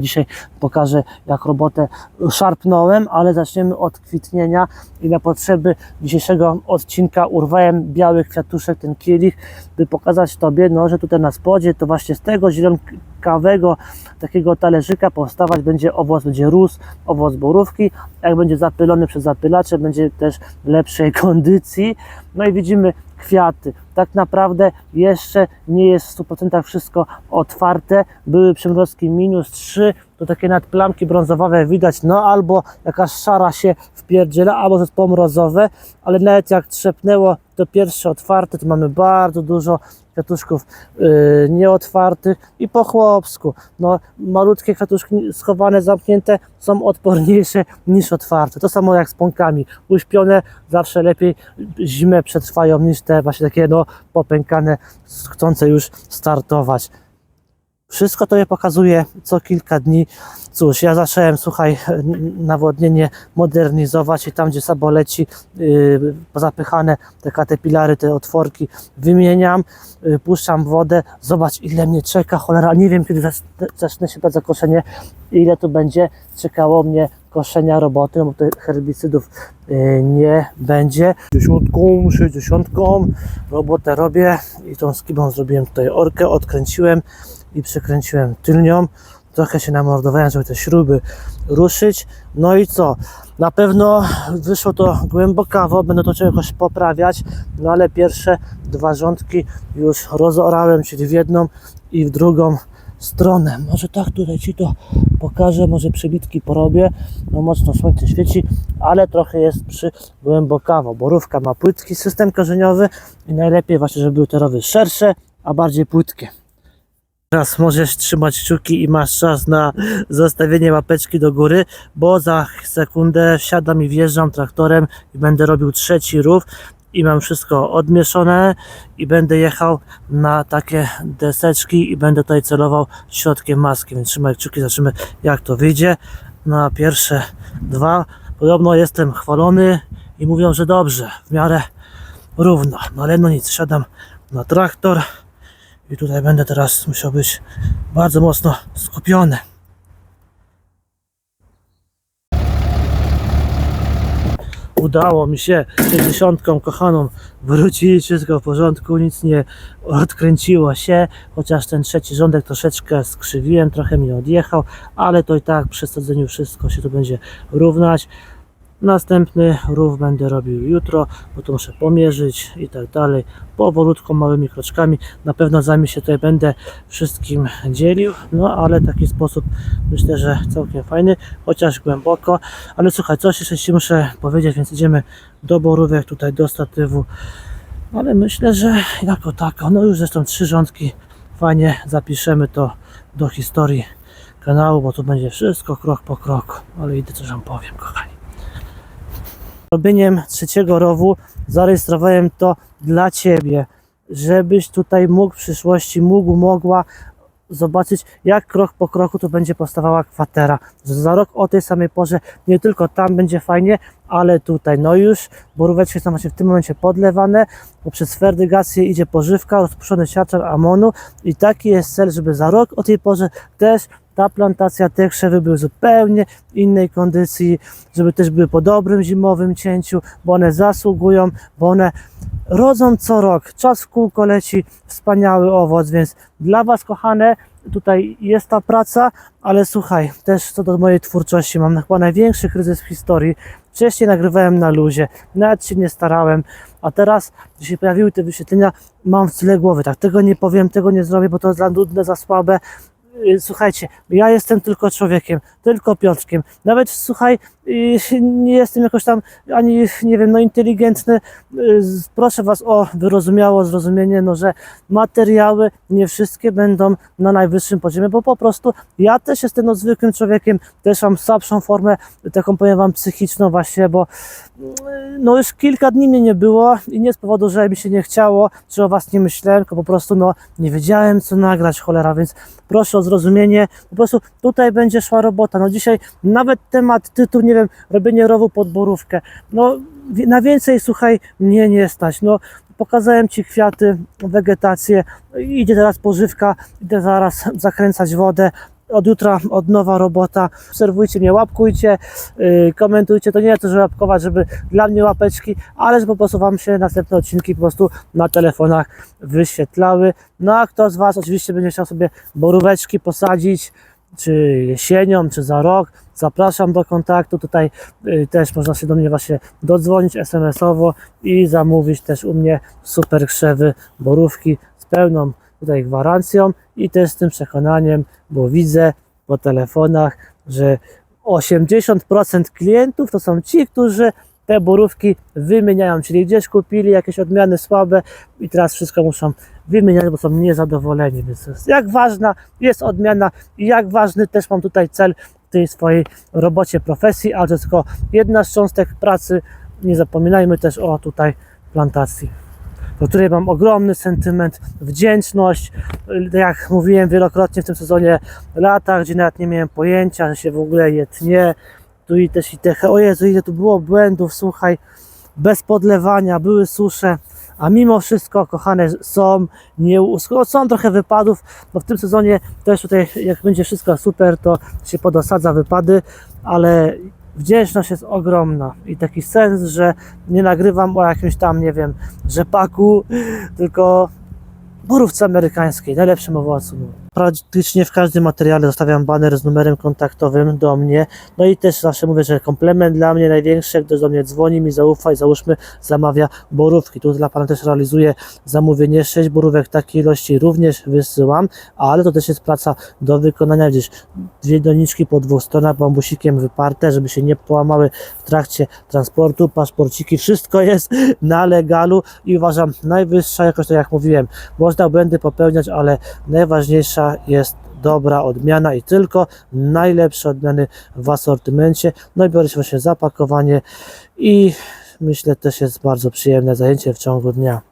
Dzisiaj pokażę, jak robotę szarpnąłem, ale zaczniemy od kwitnienia i na potrzeby dzisiejszego odcinka urwałem biały kwiatuszek, ten kielich, by pokazać Tobie, no, że tutaj na spodzie to właśnie z tego zielonkawego takiego talerzyka powstawać będzie owoc, będzie rósł, owoc borówki, jak będzie zapylony przez zapylacze, będzie też lepszej kondycji. No i widzimy kwiaty. Tak naprawdę jeszcze nie jest w 100% wszystko otwarte. Były przymrozki minus 3, to takie nadplamki brązowe widać, no albo jakaś szara się wpierdziela, albo to jest pomrozowe, ale nawet jak trzepnęło to pierwsze otwarte, to mamy bardzo dużo kwiatuszków yy, nieotwartych i po chłopsku. No, malutkie kwiatuszki schowane, zamknięte są odporniejsze niż otwarte. To samo jak z pąkami. Uśpione zawsze lepiej zimę przetrwają niż te właśnie takie no, popękane, chcące już startować. Wszystko to je pokazuje co kilka dni. Cóż, ja zacząłem, słuchaj, nawodnienie modernizować i tam, gdzie saboleci yy, zapychane, te katepilary, te otworki wymieniam, yy, puszczam wodę. Zobacz, ile mnie czeka, cholera, nie wiem, kiedy zacznę się brać za koszenie, ile tu będzie czekało mnie koszenia roboty, no bo tych herbicydów yy, nie będzie. Dziesiątką, sześćdziesiątką robotę robię i tą skibą zrobiłem tutaj orkę, odkręciłem i przykręciłem tylnią. Trochę się namordowałem, żeby te śruby ruszyć. No i co? Na pewno wyszło to głębokawo, będę to jakoś poprawiać, no ale pierwsze dwa rządki już rozorałem, czyli w jedną i w drugą stronę. Może tak tutaj Ci to pokażę, może przebitki porobię. No mocno słońce świeci, ale trochę jest przy głębokawo. Borówka ma płytki system korzeniowy i najlepiej właśnie, żeby były te rowy szersze, a bardziej płytkie. Teraz możesz trzymać kciuki i masz czas na zostawienie łapeczki do góry, bo za sekundę wsiadam i wjeżdżam traktorem i będę robił trzeci rów i mam wszystko odmieszone i będę jechał na takie deseczki i będę tutaj celował środkiem maski, więc trzymaj kciuki, zobaczymy jak to wyjdzie. Na pierwsze dwa. Podobno jestem chwalony i mówią, że dobrze, w miarę równo, no ale no nic, siadam na traktor i tutaj będę teraz musiał być bardzo mocno skupiony. Udało mi się dziesiątką kochaną wrócić, wszystko w porządku, nic nie odkręciło się, chociaż ten trzeci rządek troszeczkę skrzywiłem, trochę mi odjechał, ale to i tak przy sadzeniu wszystko się to będzie równać. Następny rów będę robił jutro, bo to muszę pomierzyć i tak dalej. Powolutku, małymi kroczkami. Na pewno zajmie się tutaj będę wszystkim dzielił, no ale taki sposób myślę, że całkiem fajny, chociaż głęboko. Ale słuchaj, coś jeszcze Ci muszę powiedzieć, więc idziemy do borówek, tutaj do statywu. Ale myślę, że jako tako, no już zresztą trzy rządki, fajnie zapiszemy to do historii kanału, bo tu będzie wszystko krok po kroku. Ale idę coś Wam powiem, kochani robieniem trzeciego rowu zarejestrowałem to dla Ciebie, żebyś tutaj mógł w przyszłości, mógł, mogła zobaczyć, jak krok po kroku tu będzie powstawała kwatera. Za rok o tej samej porze nie tylko tam będzie fajnie, ale tutaj. No już boróweczki są właśnie w tym momencie podlewane, bo przez ferdygację idzie pożywka, rozpuszczony siarczar amonu i taki jest cel, żeby za rok o tej porze też ta plantacja, te krzewy były w zupełnie innej kondycji, żeby też były po dobrym zimowym cięciu, bo one zasługują, bo one rodzą co rok. Czas w kółko leci, wspaniały owoc, więc dla Was, kochane, tutaj jest ta praca, ale słuchaj, też co do mojej twórczości, mam chyba największy kryzys w historii. Wcześniej nagrywałem na luzie, nawet się nie starałem, a teraz, gdy się pojawiły te wyświetlenia, mam w tyle głowy, tak, tego nie powiem, tego nie zrobię, bo to za nudne, za słabe, słuchajcie, ja jestem tylko człowiekiem, tylko Piotrkiem. Nawet słuchaj, y, nie jestem jakoś tam ani, nie wiem, no inteligentny. Y, Proszę Was o wyrozumiałe zrozumienie, no, że materiały nie wszystkie będą na najwyższym poziomie, bo po prostu ja też jestem no, zwykłym człowiekiem, też mam słabszą formę, taką powiem Wam psychiczną właśnie, bo no już kilka dni mnie nie było i nie z powodu, że mi się nie chciało, czy o Was nie myślałem, tylko po prostu no nie wiedziałem co nagrać, cholera, więc proszę o zrozumienie, po prostu tutaj będzie szła robota, no dzisiaj nawet temat, tytuł, nie wiem, robienie rowu pod borówkę, no na więcej, słuchaj, mnie nie stać, no pokazałem Ci kwiaty, wegetację, idzie teraz pożywka, idę zaraz zakręcać wodę, od jutra od nowa robota. Obserwujcie mnie, łapkujcie, yy, komentujcie. To nie jest to, żeby łapkować, żeby dla mnie łapeczki, ale żeby po prostu Wam się następne odcinki po prostu na telefonach wyświetlały. No a kto z Was oczywiście będzie chciał sobie boróweczki posadzić, czy jesienią, czy za rok, zapraszam do kontaktu. Tutaj y, też można się do mnie właśnie dodzwonić SMS-owo i zamówić też u mnie super krzewy borówki z pełną tutaj gwarancją i też z tym przekonaniem, bo widzę po telefonach, że 80% klientów to są ci, którzy te borówki wymieniają, czyli gdzieś kupili jakieś odmiany słabe i teraz wszystko muszą wymieniać, bo są niezadowoleni. Więc jak ważna jest odmiana i jak ważny też mam tutaj cel w tej swojej robocie, profesji, ale to tylko jedna z cząstek pracy. Nie zapominajmy też o tutaj plantacji do której mam ogromny sentyment, wdzięczność. Jak mówiłem wielokrotnie w tym sezonie, lata, gdzie nawet nie miałem pojęcia, że się w ogóle je tnie. Tu i też i te, o Jezu, ile tu było błędów, słuchaj, bez podlewania, były susze, a mimo wszystko, kochane, są, nie, są trochę wypadów, bo w tym sezonie też tutaj, jak będzie wszystko super, to się podosadza wypady, ale wdzięczność jest ogromna i taki sens, że nie nagrywam o jakimś tam, nie wiem, rzepaku, tylko borówce amerykańskiej, najlepszym owocu. Praktycznie w każdym materiale zostawiam baner z numerem kontaktowym do mnie. No i też zawsze mówię, że komplement dla mnie największy, jak ktoś do mnie dzwoni, mi zaufa i załóżmy zamawia borówki. Tu dla Pana też realizuję zamówienie 6 borówek takiej ilości również wysyłam, ale to też jest praca do wykonania gdzieś dwie doniczki po dwóch stronach bambusikiem wyparte, żeby się nie połamały w trakcie transportu, paszporciki, wszystko jest na legalu i uważam najwyższa jakość, tak jak mówiłem, można błędy popełniać, ale najważniejsza jest dobra odmiana i tylko najlepsze odmiany w asortymencie. No i biorę się właśnie za pakowanie i myślę też jest bardzo przyjemne zajęcie w ciągu dnia.